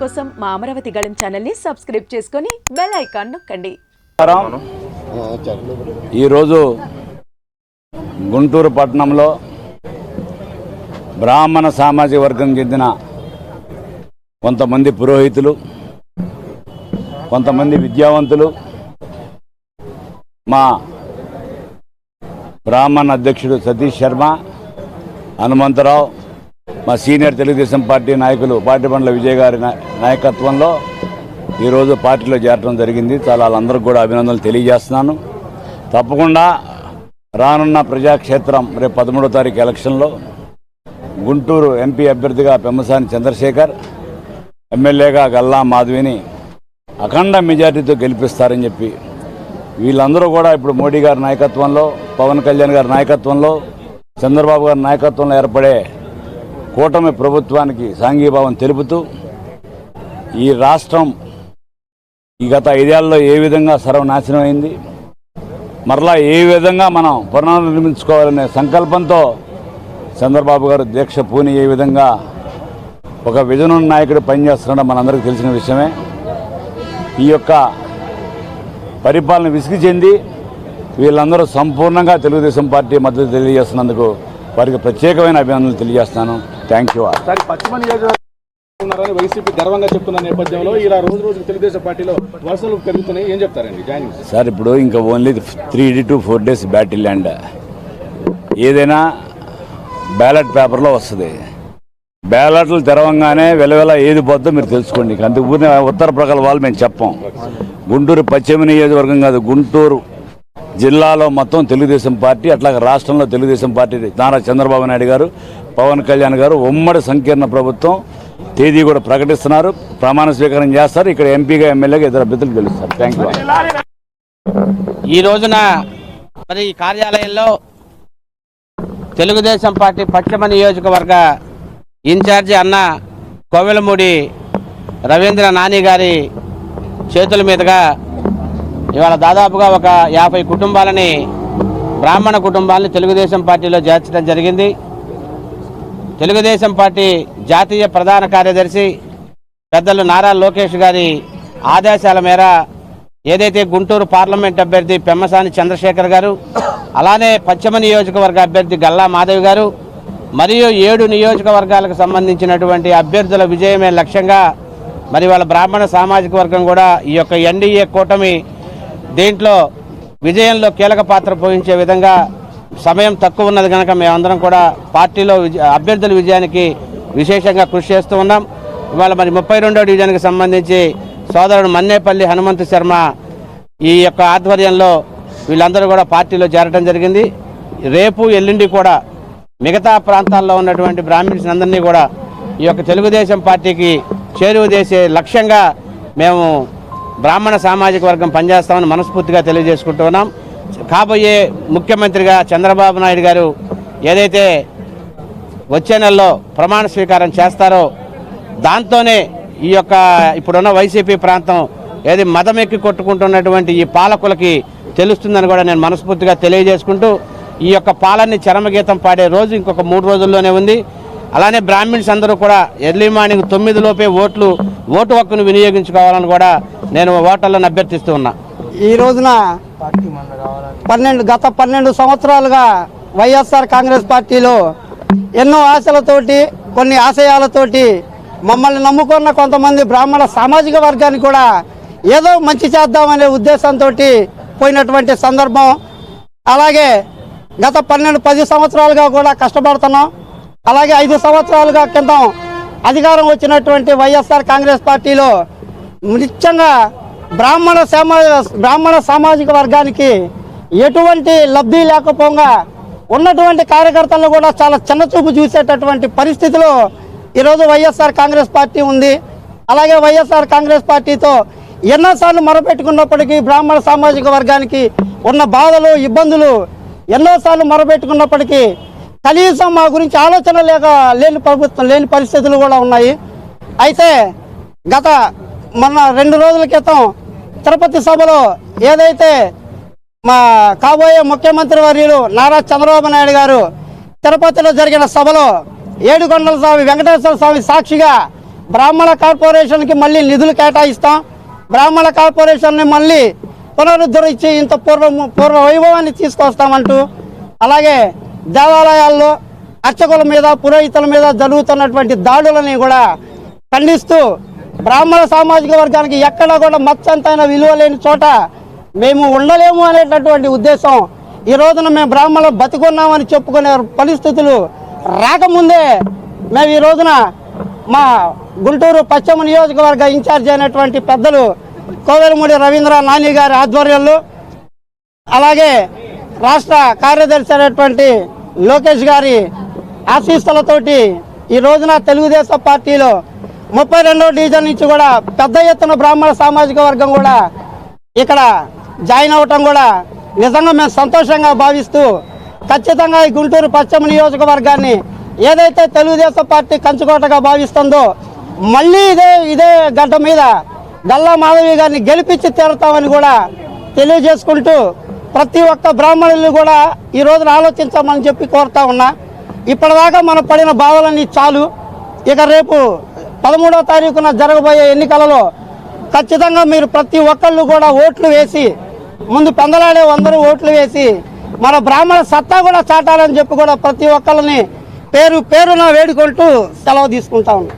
కోసం మా అమరావతి గళం ఛానల్ని సబ్స్క్రైబ్ చేసుకొని బెల్ ఐకాన్ నొక్కండి. ఈరోజు గుంటూరు పట్టణంలో బ్రాహ్మణ సామాజిక వర్గం చెందిన కొంతమంది పురోహితులు కొంతమంది విద్యావంతులు మా బ్రాహ్మణ అధ్యక్షుడు సతీష్ శర్మ హనుమంతరావు మా సీనియర్ తెలుగుదేశం పార్టీ నాయకులు పాటిబండ్ల విజయ్ గారి నాయకత్వంలో ఈరోజు పార్టీలో చేరడం జరిగింది. చాలా వాళ్ళందరికీ కూడా అభినందనలు తెలియజేస్తున్నాను. తప్పకుండా రానున్న ప్రజాక్షేత్రం రేపు పదమూడో తారీఖు ఎలక్షన్లో గుంటూరు ఎంపీ అభ్యర్థిగా పెమ్మసాని చంద్రశేఖర్ ఎమ్మెల్యేగా గల్లా మాధవిని అఖండ మెజార్టీతో గెలిపిస్తారని చెప్పి వీళ్ళందరూ కూడా ఇప్పుడు మోడీ గారి నాయకత్వంలో పవన్ కళ్యాణ్ గారి నాయకత్వంలో చంద్రబాబు గారి నాయకత్వంలో ఏర్పడే కూటమి ప్రభుత్వానికి సాంఘీభావం తెలుపుతూ ఈ రాష్ట్రం ఈ గత ఐదేళ్ళలో ఏ విధంగా సర్వనాశనం అయింది మరలా ఏ విధంగా మనం పునర్నిర్మించుకోవాలనే సంకల్పంతో చంద్రబాబు గారు దీక్ష పూని ఏ విధంగా ఒక విజన నాయకుడు పనిచేస్తున్నాడో మనందరికీ తెలిసిన విషయమే. ఈ యొక్క పరిపాలన విసిగి చెంది వీళ్ళందరూ సంపూర్ణంగా తెలుగుదేశం పార్టీ మద్దతు తెలియజేస్తున్నందుకు వారికి ప్రత్యేకమైన అభినందనలు తెలియజేస్తున్నాను. థ్యాంక్ యూ సార్ పశ్చిమ నియోజకవర్గం వైసీపీ గర్వంగా చెప్తున్న నేపథ్యంలో ఇలా రోజు రోజు తెలుగుదేశం పార్టీలో వలసలు పెరుగుతున్నాయి. ఏం చెప్తారండి? జాయినింగ్ సార్ ఇప్పుడు ఇంకా only three to four days battle land ఏదైనా బ్యాలెట్ పేపర్లో వస్తుంది. బ్యాలెట్లు తెరవంగానే వెలవెల ఏది పోద్దో మీరు తెలుసుకోండి. ఊరిని ఉత్తర ప్రగల వాళ్ళు మేము చెప్పం. గుంటూరు పశ్చిమ నియోజకవర్గం కాదు గుంటూరు జిల్లాలో మొత్తం తెలుగుదేశం పార్టీ అట్లాగే రాష్ట్రంలో తెలుగుదేశం పార్టీ నారా చంద్రబాబు నాయుడు గారు పవన్ కళ్యాణ్ గారు ఉమ్మడి సంకీర్ణ ప్రభుత్వం తేదీ కూడా ప్రకటిస్తున్నారు. ప్రమాణ స్వీకారం చేస్తారు. ఇక్కడ ఎంపీగా ఎమ్మెల్యేగా ఇద్దరు అభ్యర్థులు గెలుస్తారు. థ్యాంక్ యూ ఈ రోజున మరి ఈ కార్యాలయంలో తెలుగుదేశం పార్టీ పశ్చిమ నియోజకవర్గ ఇన్ఛార్జి అన్న కోవెలమూడి రవీంద్ర నాని గారి చేతుల మీదుగా ఇవాళ దాదాపుగా ఒక యాభై కుటుంబాలని బ్రాహ్మణ కుటుంబాలని తెలుగుదేశం పార్టీలో చేర్చడం జరిగింది. తెలుగుదేశం పార్టీ జాతీయ ప్రధాన కార్యదర్శి పెద్దలు నారా లోకేష్ గారి ఆదేశాల మేర ఏదైతే గుంటూరు పార్లమెంట్ అభ్యర్థి పెమ్మసాని చంద్రశేఖర్ గారు అలానే పశ్చిమ నియోజకవర్గ అభ్యర్థి గల్లా మాధవి గారు మరియు ఏడు నియోజకవర్గాలకు సంబంధించినటువంటి అభ్యర్థుల విజయమే లక్ష్యంగా మరి వాళ్ళ బ్రాహ్మణ సామాజిక వర్గం కూడా ఈ యొక్క ఎన్డీఏ కూటమి దీంట్లో విజయంలో కీలక పాత్ర పోషించే విధంగా సమయం తక్కువ ఉన్నది కనుక మేమందరం కూడా పార్టీలో అభ్యర్థుల విజయానికి విశేషంగా కృషి చేస్తూ ఉన్నాం. ఇవాళ మరి ముప్పై రెండో డివిజన్కి సంబంధించి సోదరుడు మన్నేపల్లి హనుమంతు శర్మ ఈ యొక్క ఆధ్వర్యంలో వీళ్ళందరూ కూడా పార్టీలో చేరటం జరిగింది. రేపు ఎల్లుండి కూడా మిగతా ప్రాంతాల్లో ఉన్నటువంటి బ్రాహ్మిన్స్ అందరినీ కూడా ఈ యొక్క తెలుగుదేశం పార్టీకి చేరువ చేసే లక్ష్యంగా మేము బ్రాహ్మణ సామాజిక వర్గం పనిచేస్తామని మనస్ఫూర్తిగా తెలియజేసుకుంటున్నాం కాబోయే ముఖ్యమంత్రిగా చంద్రబాబు నాయుడు గారు ఏదైతే వచ్చే నెలలో ప్రమాణ స్వీకారం చేస్తారో దాంతోనే ఈ యొక్క ఇప్పుడున్న వైసీపీ ప్రాంతం ఏది మదమెక్కి కొట్టుకుంటున్నటువంటి ఈ పాలకులకి తెలుస్తుందని కూడా నేను మనస్ఫూర్తిగా తెలియజేసుకుంటూ ఈ యొక్క పాలన్ని చరమగీతం పాడే రోజు ఇంకొక మూడు రోజుల్లోనే ఉంది. అలానే బ్రాహ్మిన్స్ అందరూ కూడా ఎర్లీ మార్నింగ్ తొమ్మిది లోపే ఓట్లు ఓటు హక్కును వినియోగించుకోవాలని కూడా నేను ఓటర్లను అభ్యర్థిస్తూ ఉన్నా. ఈ రోజున పన్నెండు గత పన్నెండు సంవత్సరాలుగా వైఎస్ఆర్ కాంగ్రెస్ పార్టీలో ఎన్నో ఆశలతోటి కొన్ని ఆశయాలతోటి మమ్మల్ని నమ్ముకున్న కొంతమంది బ్రాహ్మణ సామాజిక వర్గాన్ని కూడా ఏదో మంచి చేద్దామనే ఉద్దేశంతో పోయినటువంటి సందర్భం. అలాగే గత పన్నెండు పది సంవత్సరాలుగా కూడా కష్టపడుతున్నాం. అలాగే ఐదు సంవత్సరాలుగా క్రితం అధికారం వచ్చినటువంటి వైఎస్ఆర్ కాంగ్రెస్ పార్టీలో నిత్యంగా బ్రాహ్మణ సమా బ్రాహ్మణ సామాజిక వర్గానికి ఎటువంటి లబ్ధి లేకపోగా ఉన్నటువంటి కార్యకర్తలను కూడా చాలా చిన్నచూపు చూసేటటువంటి పరిస్థితిలో ఈరోజు వైఎస్ఆర్ కాంగ్రెస్ పార్టీ ఉంది. అలాగే వైఎస్ఆర్ కాంగ్రెస్ పార్టీతో ఎన్నోసార్లు మొరపెట్టుకున్నప్పటికీ బ్రాహ్మణ సామాజిక వర్గానికి ఉన్న బాధలు ఇబ్బందులు ఎన్నోసార్లు మొరపెట్టుకున్నప్పటికీ కనీసం మా గురించి ఆలోచన లేక లేని ప్రభుత్వం లేని పరిస్థితులు కూడా ఉన్నాయి. అయితే గత మొన్న రెండు రోజుల క్రితం తిరుపతి సభలో ఏదైతే మా కాబోయే ముఖ్యమంత్రి వర్యులు నారా చంద్రబాబు నాయుడు గారు తిరుపతిలో జరిగిన సభలో ఏడుకొండల స్వామి వెంకటేశ్వర స్వామి సాక్షిగా బ్రాహ్మణ కార్పొరేషన్కి మళ్ళీ నిధులు కేటాయిస్తాం. బ్రాహ్మణ కార్పొరేషన్ని మళ్ళీ పునరుద్ధరించి ఇంత పూర్వ పూర్వ వైభవాన్ని తీసుకొస్తామంటూ అలాగే దేవాలయాల్లో అర్చకుల మీద పురోహితుల మీద జరుగుతున్నటువంటి దాడులని కూడా ఖండిస్తూ బ్రాహ్మణ సామాజిక వర్గానికి ఎక్కడా కూడా మచ్చంతైన విలువ లేని చోట మేము ఉండలేము అనేటటువంటి ఉద్దేశం ఈ రోజున మేము బ్రాహ్మణులు బతుకున్నామని చెప్పుకునే పరిస్థితులు రాకముందే మేము ఈ రోజున మా గుంటూరు పశ్చిమ నియోజకవర్గ ఇన్ఛార్జ్ అయినటువంటి పెద్దలు కోవెలమూడి రవీంద్ర నాని గారి ఆధ్వర్యంలో అలాగే రాష్ట్ర కార్యదర్శి అయినటువంటి లోకేష్ గారి ఆశీస్సులతోటి ఈ రోజున తెలుగుదేశం పార్టీలో ముప్పై రెండో డివిజన్ నుంచి కూడా పెద్ద ఎత్తున బ్రాహ్మణ సామాజిక వర్గం కూడా ఇక్కడ జాయిన్ అవ్వటం కూడా నిజంగా మేము సంతోషంగా భావిస్తూ ఖచ్చితంగా ఈ గుంటూరు పశ్చిమ నియోజకవర్గాన్ని ఏదైతే తెలుగుదేశం పార్టీ కంచుకోటగా భావిస్తుందో మళ్ళీ ఇదే ఇదే గడ్డ మీద గల్లా మాధవి గారిని గెలిపించి తీరుతామని కూడా తెలియజేసుకుంటూ ప్రతి ఒక్క బ్రాహ్మణులు కూడా ఈ రోజున ఆలోచించమని చెప్పి కోరుతా ఉన్నా. ఇప్పటిదాకా మనం పడిన బాధలన్నీ చాలు. ఇక రేపు పదమూడవ తారీఖున జరగబోయే ఎన్నికలలో ఖచ్చితంగా మీరు ప్రతి ఒక్కళ్ళు కూడా ఓట్లు వేసి ముందు పెందలాడే అందరూ ఓట్లు వేసి మన బ్రాహ్మణ సత్తా కూడా చాటాలని చెప్పి కూడా ప్రతి ఒక్కళ్ళని పేరు పేరున వేడుకుంటూ సెలవు తీసుకుంటా ఉన్నాం.